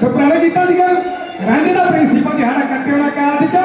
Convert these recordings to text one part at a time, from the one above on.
ਸੋ ਕੀਤਾ ਸੀਗਾ ਦੀ ਰਾਂਝੇ ਦਾ ਪ੍ਰਿੰਸੀਪਲ ਦਿਹਾੜਾ ਕੱਟਿਓ ਉਹਨਾਂ ਕਾਦ ਚ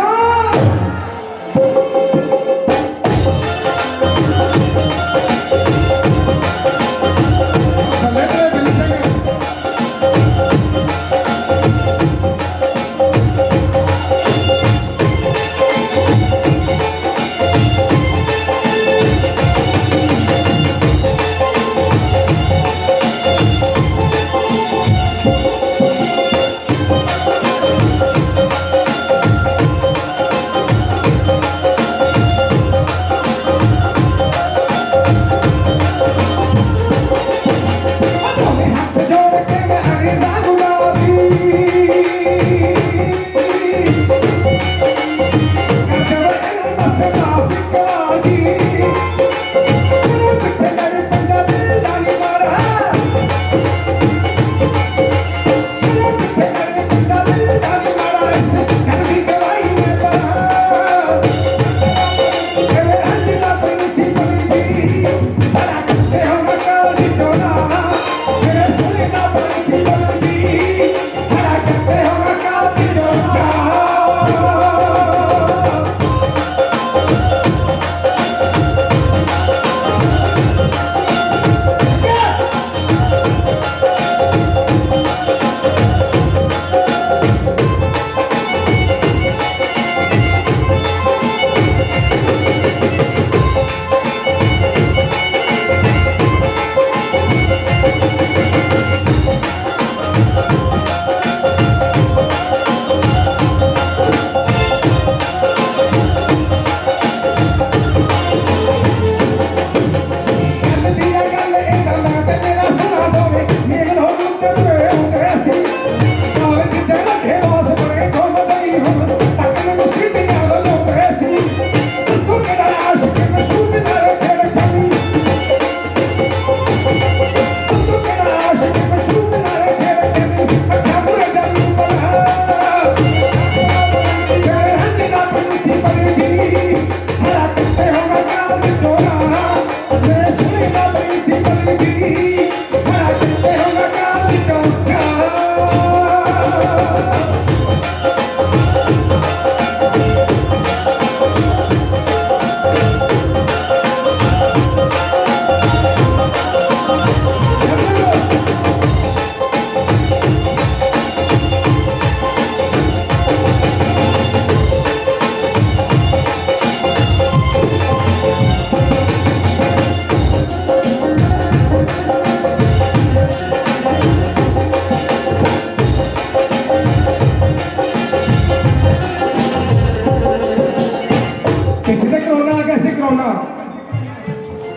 ਤੇ ਕਰੋਨਾ ਆ ਗਿਆ ਸੀ ਕਰੋਨਾ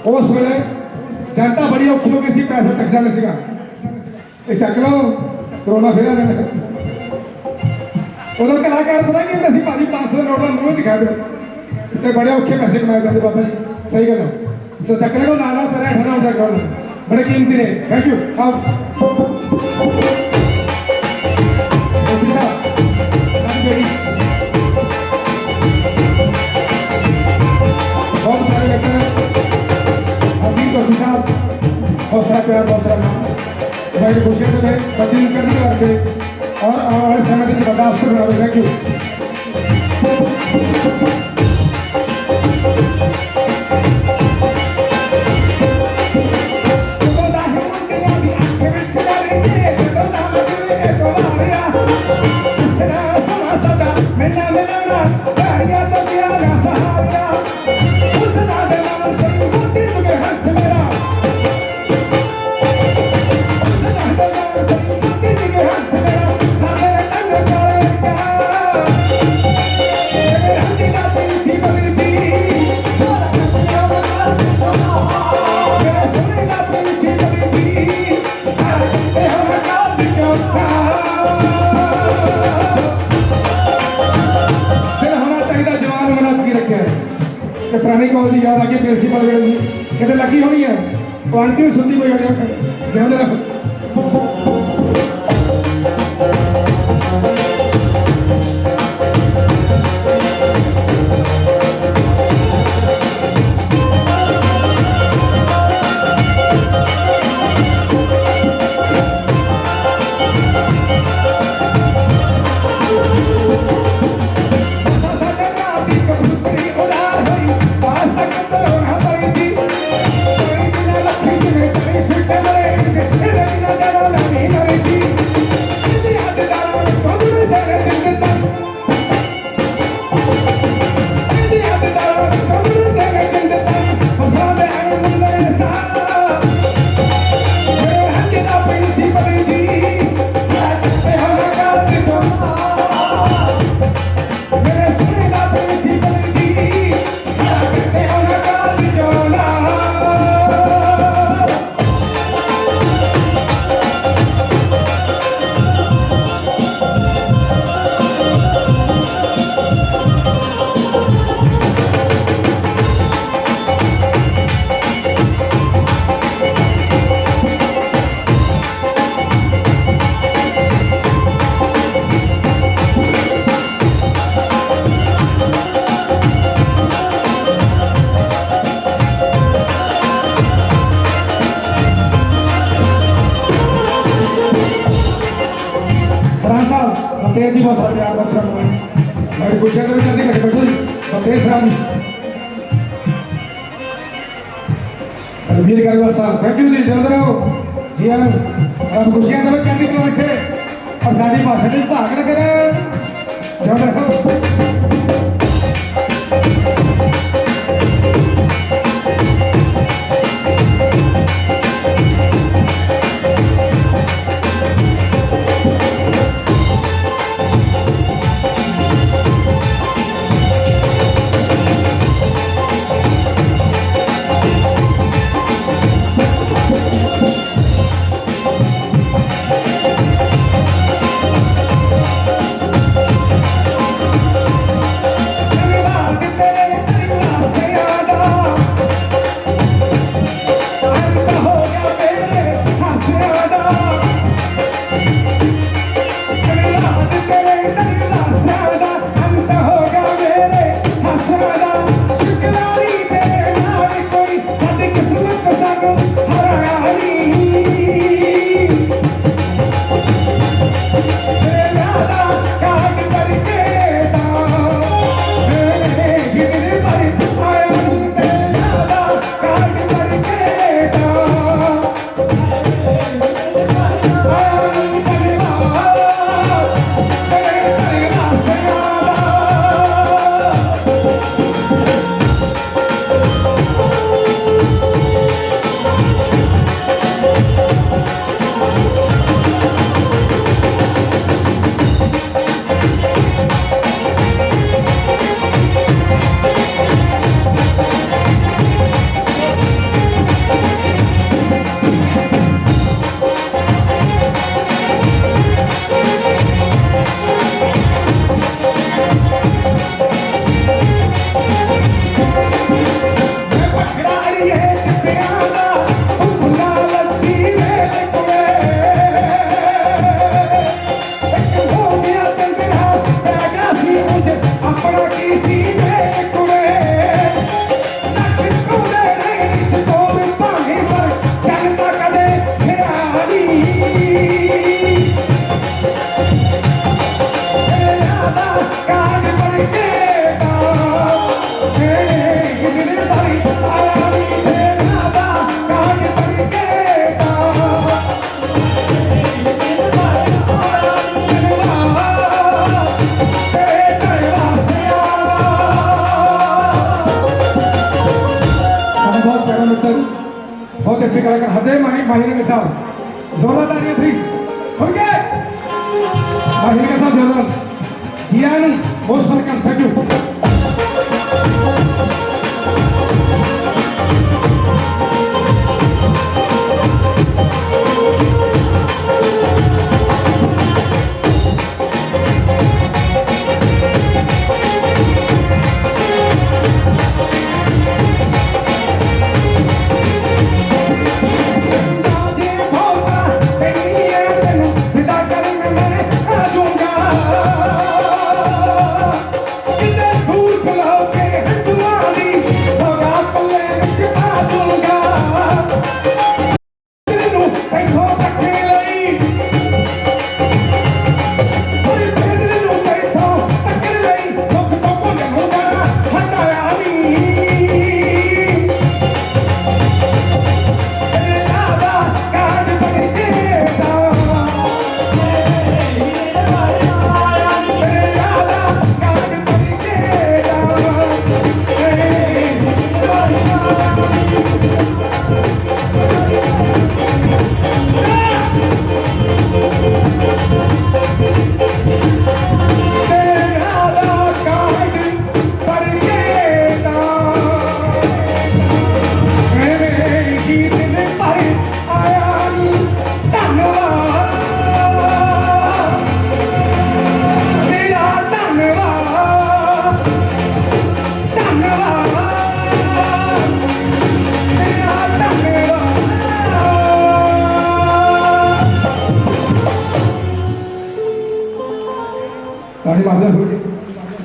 ਉਸ ਵੇਲੇ ਜਨਤਾ ਬੜੀ ਔਖੀ ਹੋ ਗਈ ਸੀ ਪੈਸਾ ਟੱਕਦਾ ਨਹੀਂ ਸੀਗਾ ਇਹ ਚੱਕ ਲਓ ਕਰੋਨਾ ਫੇਰ ਆ ਜਾਣਾ ਉਦੋਂ ਕਲਾਕਾਰ ਪਤਾ ਕੀ ਹੁੰਦਾ ਸੀ ਭਾਜੀ 500 ਨੋਟ ਦਾ ਮੂੰਹ ਦਿਖਾ ਦਿਓ ਤੇ ਬੜੇ ਔਖੇ ਪੈਸੇ ਕਮਾਏ ਜਾਂਦੇ ਬਾਬਾ ਜੀ ਸਹੀ ਗੱਲ ਹੈ ਸੋ ਚੱਕ ਲਓ ਨਾਲ ਨਾਲ ਕਰਿਆ ਖੜਾ ਪਿਆਰ ਬਸਰਾ ਬੜੀ ਖੁਸ਼ੀਆਂ ਦੇ ਬੱਚੇ ਨੂੰ ਚੜ੍ਹਦੀ ਕਰਕੇ ਔਰ ਆਉਣ ਵਾਲੇ ਸਮੇਂ ਦੇ ਵੱਡਾ ਅਫਸਰ ਬਣਾਵੇਗਾ ਕਿ ਦਿਲ ਹੋਣਾ ਚਾਹੀਦਾ ਜਵਾਨ ਉਮਰਾਂ ਚ ਕੀ ਰੱਖਿਆ? ਕਿ ਪੁਰਾਣੀ ਕਾਲ ਦੀ ਯਾਦ ਆ ਗਈ ਪ੍ਰਿੰਸੀਪਲ ਵੇਲੇ ਦੀ ਕਿਤੇ ਲੱਗੀ ਹੋਣੀ ਹੈ? ਕੁਆਂਟੀ ਸੁਣਦੀ ਕੋਈ ਹੋਣੀ ਜਿਉਂਦੇ ਰਹੋ। పత్తేజ్ బస్సు అవసరం మరి కుషేంద్ర గారిని ఇక్కడ పెట్టు పత్తేజ్ రాని रणवीर गरवा साहब थैंक यू जी चंद्रराव जी हाँ आप खुशियां दबे चढ़ती कला रखे और साड़ी भाषा की भाग लगे रहे चंद्रराव कलाकार हृदय माही माही साहब जोरदार तालियां प्लीज